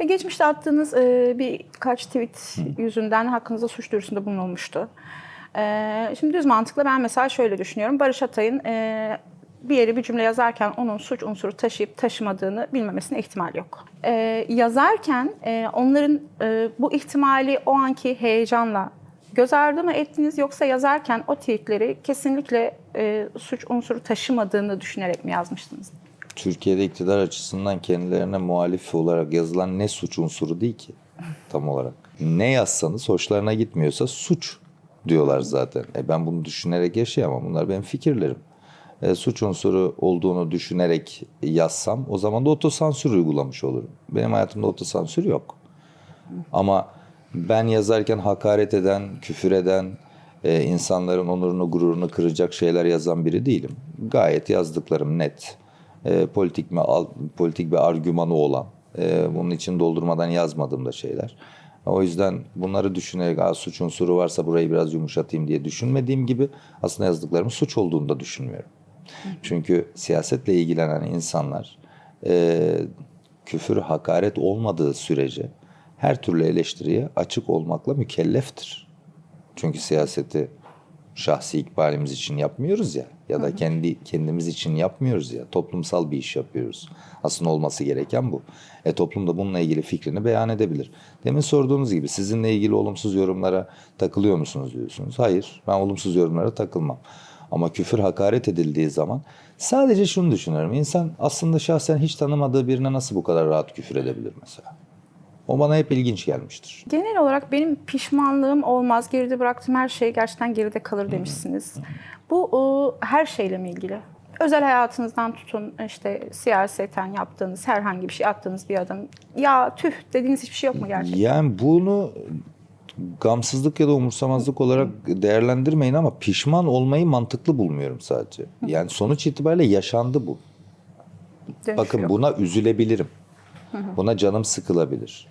Ve geçmişte attığınız e, birkaç tweet yüzünden hakkınızda suç duyurusunda bulunulmuştu. E, şimdi düz mantıkla ben mesela şöyle düşünüyorum. Barış Atay'ın e, bir yere bir cümle yazarken onun suç unsuru taşıyıp taşımadığını bilmemesine ihtimal yok. E, yazarken e, onların e, bu ihtimali o anki heyecanla göz ardı mı ettiniz yoksa yazarken o tweetleri kesinlikle e, suç unsuru taşımadığını düşünerek mi yazmıştınız? Türkiye'de iktidar açısından kendilerine muhalif olarak yazılan ne suç unsuru değil ki tam olarak. Ne yazsanız hoşlarına gitmiyorsa suç diyorlar zaten. E ben bunu düşünerek yaşayamam. Bunlar benim fikirlerim. E, suç unsuru olduğunu düşünerek yazsam o zaman da otosansür uygulamış olurum. Benim hayatımda otosansür yok. Ama ben yazarken hakaret eden, küfür eden, e, insanların onurunu, gururunu kıracak şeyler yazan biri değilim. Gayet yazdıklarım net. E, politik mi, al- politik bir argümanı olan, e, bunun için doldurmadan yazmadığım da şeyler. O yüzden bunları düşünerek Aa, suç unsuru varsa burayı biraz yumuşatayım diye düşünmediğim gibi aslında yazdıklarımın suç olduğunu da düşünmüyorum. Çünkü siyasetle ilgilenen insanlar e, küfür, hakaret olmadığı sürece her türlü eleştiriye açık olmakla mükelleftir. Çünkü siyaseti şahsi ikbalimiz için yapmıyoruz ya ya da kendi kendimiz için yapmıyoruz ya toplumsal bir iş yapıyoruz. Aslında olması gereken bu. E toplum da bununla ilgili fikrini beyan edebilir. Demin sorduğunuz gibi sizinle ilgili olumsuz yorumlara takılıyor musunuz diyorsunuz. Hayır ben olumsuz yorumlara takılmam. Ama küfür hakaret edildiği zaman sadece şunu düşünüyorum. İnsan aslında şahsen hiç tanımadığı birine nasıl bu kadar rahat küfür edebilir mesela? O bana hep ilginç gelmiştir. Genel olarak benim pişmanlığım olmaz, geride bıraktığım her şey gerçekten geride kalır demişsiniz. Bu e, her şeyle mi ilgili? Özel hayatınızdan tutun işte siyaseten yaptığınız herhangi bir şey attığınız bir adım. Ya tüh dediğiniz hiçbir şey yok mu gerçekten? Yani bunu gamsızlık ya da umursamazlık olarak değerlendirmeyin ama pişman olmayı mantıklı bulmuyorum sadece. Yani sonuç itibariyle yaşandı bu. Dönüş Bakın yok. buna üzülebilirim. Buna canım sıkılabilir.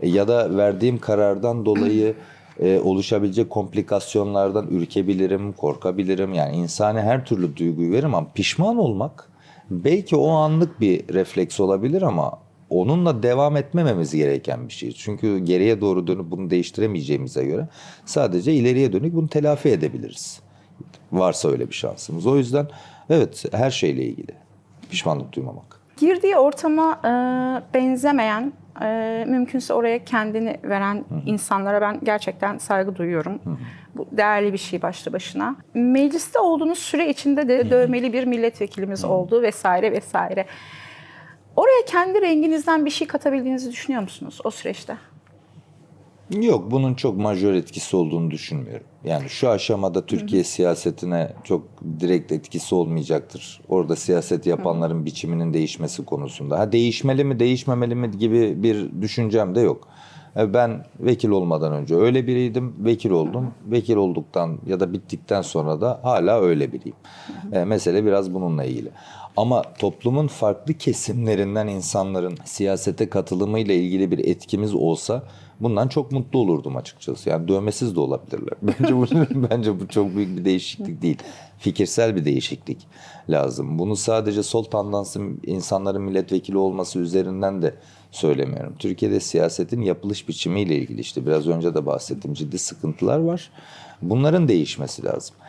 E, ya da verdiğim karardan dolayı e, oluşabilecek komplikasyonlardan ürkebilirim, korkabilirim. Yani insani her türlü duyguyu veririm ama pişman olmak belki o anlık bir refleks olabilir ama onunla devam etmememiz gereken bir şey. Çünkü geriye doğru dönüp bunu değiştiremeyeceğimize göre sadece ileriye dönük bunu telafi edebiliriz. Varsa öyle bir şansımız. O yüzden evet her şeyle ilgili pişmanlık duymamak. Girdiği ortama e, benzemeyen, e, mümkünse oraya kendini veren insanlara ben gerçekten saygı duyuyorum. Bu değerli bir şey başlı başına. Mecliste olduğunuz süre içinde de dövmeli bir milletvekilimiz oldu vesaire vesaire. Oraya kendi renginizden bir şey katabildiğinizi düşünüyor musunuz o süreçte? Yok bunun çok majör etkisi olduğunu düşünmüyorum. Yani şu aşamada Türkiye siyasetine çok direkt etkisi olmayacaktır. Orada siyaset yapanların biçiminin değişmesi konusunda. Ha değişmeli mi değişmemeli mi gibi bir düşüncem de yok. E, Ben vekil olmadan önce öyle biriydim, vekil oldum. Vekil olduktan ya da bittikten sonra da hala öyle biriyim. E, mesele biraz bununla ilgili. Ama toplumun farklı kesimlerinden insanların siyasete katılımıyla ilgili bir etkimiz olsa bundan çok mutlu olurdum açıkçası. Yani dövmesiz de olabilirler. Bence bu bence bu çok büyük bir değişiklik değil. Fikirsel bir değişiklik lazım. Bunu sadece sol tandanslı insanların milletvekili olması üzerinden de söylemiyorum. Türkiye'de siyasetin yapılış biçimiyle ilgili işte biraz önce de bahsettiğim ciddi sıkıntılar var. Bunların değişmesi lazım.